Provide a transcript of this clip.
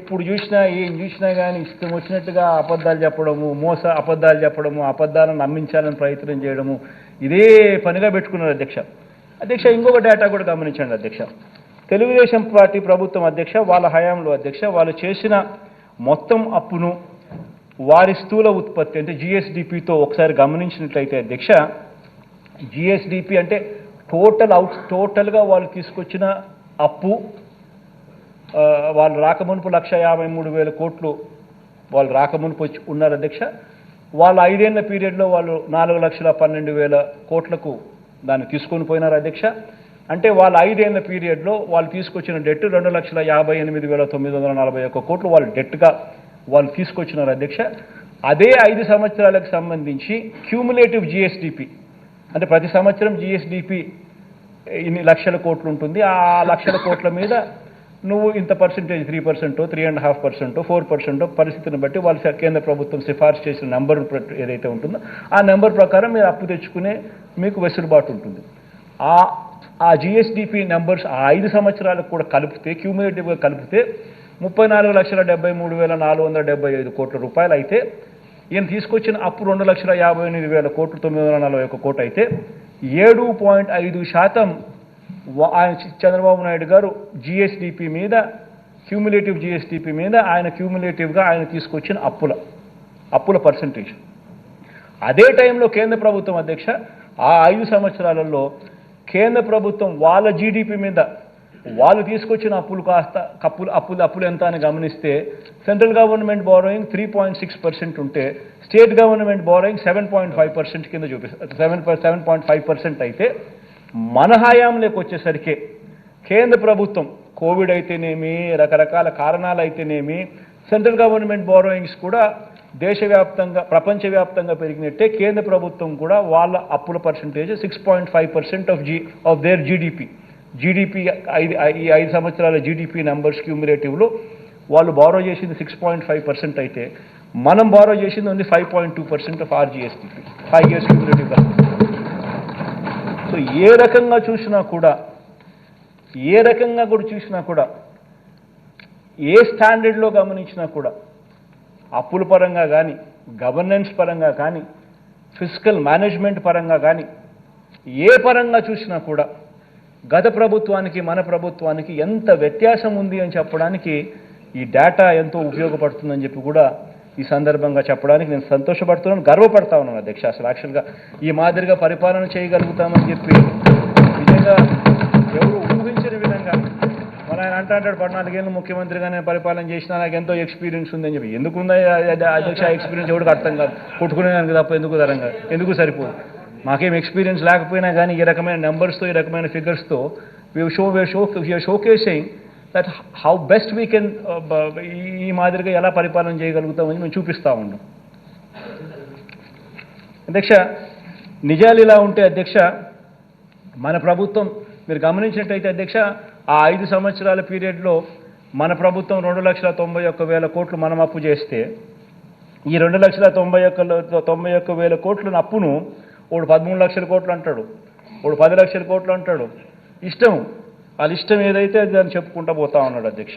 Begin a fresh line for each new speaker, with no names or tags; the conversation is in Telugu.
ఇప్పుడు చూసినా ఏం చూసినా కానీ ఇష్టం వచ్చినట్టుగా అబద్ధాలు చెప్పడము మోస అబద్ధాలు చెప్పడము అబద్ధాలను నమ్మించాలని ప్రయత్నం చేయడము ఇదే పనిగా పెట్టుకున్నారు అధ్యక్ష. అధ్యక్ష ఇంకొక డేటా కూడా గమనించండి అధ్యక్ష. తెలుగుదేశం పార్టీ ప్రభుత్వం అధ్యక్ష వాళ్ళ హయాంలో అధ్యక్ష వాళ్ళు చేసిన మొత్తం అప్పును వారి స్థూల ఉత్పత్తి అంటే జిఎస్డిపితో ఒకసారి గమనించినట్లయితే అధ్యక్ష జిఎస్డిపి అంటే టోటల్ అవుట్ టోటల్గా వాళ్ళు తీసుకొచ్చిన అప్పు వాళ్ళు రాకమునుపు లక్ష యాభై మూడు వేల కోట్లు వాళ్ళు రాకమునుపు వచ్చి ఉన్నారు అధ్యక్ష. వాళ్ళ ఐదేళ్ళ పీరియడ్లో వాళ్ళు నాలుగు లక్షల పన్నెండు వేల కోట్లకు దాన్ని తీసుకొని పోయినారు అధ్యక్ష. అంటే వాళ్ళ ఐదేళ్ళ పీరియడ్లో వాళ్ళు తీసుకొచ్చిన డెట్ రెండు లక్షల యాభై ఎనిమిది వేల తొమ్మిది వందల నలభై ఒక్క కోట్లు వాళ్ళు డెట్గా వాళ్ళు తీసుకొచ్చినారు అధ్యక్ష. అదే ఐదు సంవత్సరాలకు సంబంధించి క్యూములేటివ్ జిఎస్డిపి అంటే ప్రతి సంవత్సరం జిఎస్డిపి ఇన్ని లక్షల కోట్లు ఉంటుంది. ఆ లక్షల కోట్ల మీద నువ్వు ఇంత percentage three percent three and half percent four పర్సెంటో పరిస్థితిని బట్టి వాళ్ళు కేంద్ర ప్రభుత్వం సిఫార్సు చేసిన నెంబర్ ఏదైతే ఉంటుందో ఆ నెంబర్ ప్రకారం మీరు అప్పు తెచ్చుకునే మీకు వెసులుబాటు ఉంటుంది. ఆ ఆ జిఎస్డిపి నెంబర్స్ ఆ ఐదు సంవత్సరాలకు కూడా కలిపితే క్యూములేటివ్గా కలిపితే ముప్పై నాలుగు లక్షల డెబ్బై మూడు వేల నాలుగు వందల డెబ్బై ఐదు కోట్ల రూపాయలు అయితే ఈయన తీసుకొచ్చిన అప్పు రెండు లక్షల యాభై ఎనిమిది వేల కోట్లు తొమ్మిది వందల నలభై ఒక కోటి అయితే ఏడు పాయింట్ ఐదు శాతం ఆయన చంద్రబాబు నాయుడు గారు జిఎస్డిపి మీద క్యూములేటివ్ జిఎస్డిపి మీద ఆయన క్యూములేటివ్గా ఆయన తీసుకొచ్చిన అప్పుల అప్పుల పర్సంటేజ్ అదే టైంలో కేంద్ర ప్రభుత్వం అధ్యక్ష ఆ ఐదు సంవత్సరాలలో కేంద్ర ప్రభుత్వం వాళ్ళ జీడిపి మీద వాళ్ళు తీసుకొచ్చిన అప్పులు కాస్త కప్పులు అప్పులు అప్పులు ఎంత అని గమనిస్తే central government borrowing three point six percent ఉంటే state government borrowing seven point five percent కింద చూపిస్తారు seven seven point five percent అయితే మన హయాంలోకి వచ్చేసరికి కేంద్ర ప్రభుత్వం కోవిడ్ అయితేనేమి రకరకాల కారణాలు అయితేనేమి సెంట్రల్ గవర్నమెంట్ బారోయింగ్స్ కూడా దేశవ్యాప్తంగా ప్రపంచవ్యాప్తంగా పెరిగినట్టే కేంద్ర ప్రభుత్వం కూడా వాళ్ళ అప్పుల percentage six point five percent of G of their GDP. GDP ఐదు ఈ ఐదు సంవత్సరాల జీడిపి నెంబర్స్ క్యూమిరేటివ్లో వాళ్ళు బారో చేసింది సిక్స్ పాయింట్ ఫైవ్ పర్సెంట్ అయితే మనం బారో చేసింది only five point two percent of our GSDP five years క్యూములేటివ్గా so ఏ రకంగా చూసినా కూడా ఏ రకంగా కూడా చూసినా కూడా ఏ స్టాండర్డ్లో గమనించినా కూడా అప్పుల పరంగా కానీ గవర్నెన్స్ పరంగా కానీ ఫిజికల్ మేనేజ్మెంట్ పరంగా కానీ ఏ పరంగా చూసినా కూడా గత ప్రభుత్వానికి మన ప్రభుత్వానికి ఎంత వ్యత్యాసం ఉంది అని చెప్పడానికి ఈ డేటా ఎంతో ఉపయోగపడుతుందని చెప్పి కూడా ఈ సందర్భంగా చెప్పడానికి నేను సంతోషపడుతున్నాను గర్వపడతా ఉన్నాను అధ్యక్ష. అసలు యాక్చువల్గా ఈ మాదిరిగా పరిపాలన చేయగలుగుతామని చెప్పి నిజంగా ఎవరు ఊహించిన విధంగా మన ఆయన అంటాడు పద్నాలుగేళ్ళు ముఖ్యమంత్రిగా నేను పరిపాలన చేసినా నాకు ఎంతో ఎక్స్పీరియన్స్ ఉందని చెప్పి. ఎందుకు ఉందా అధ్యక్ష ఎక్స్పీరియన్స్ ఎవరికి అర్థం కాదు. కొట్టుకునేదానికి తప్ప ఎందుకు తరంగా ఎందుకు సరిపోదు? మాకేం ఎక్స్పీరియన్స్ లేకపోయినా కానీ ఈ రకమైన నెంబర్స్తో ఈ రకమైన ఫిగర్స్తో show show showcasing that how best we can ఈ మాదిరిగా ఎలా పరిపాలన చేయగలుగుతామని మేము చూపిస్తూ ఉన్నాం అధ్యక్ష నిజాలు ఇలా ఉంటే అధ్యక్ష మన ప్రభుత్వం మీరు గమనించినట్టయితే అధ్యక్ష ఆ ఐదు సంవత్సరాల పీరియడ్లో మన ప్రభుత్వం రెండు లక్షల తొంభై ఒక్క వేల కోట్లు మనం అప్పు చేస్తే ఈ రెండు లక్షల తొంభై ఒక్క తొంభై ఒక్క వేల కోట్ల అప్పును వాడు పదమూడు లక్షల కోట్లు అంటాడు వాడు పది లక్షల కోట్లు అంటాడు. ఇష్టం వాళ్ళ ఇష్టం ఏదైతే అది దాన్ని చెప్పుకుంటూ పోతా ఉన్నాడు అధ్యక్ష.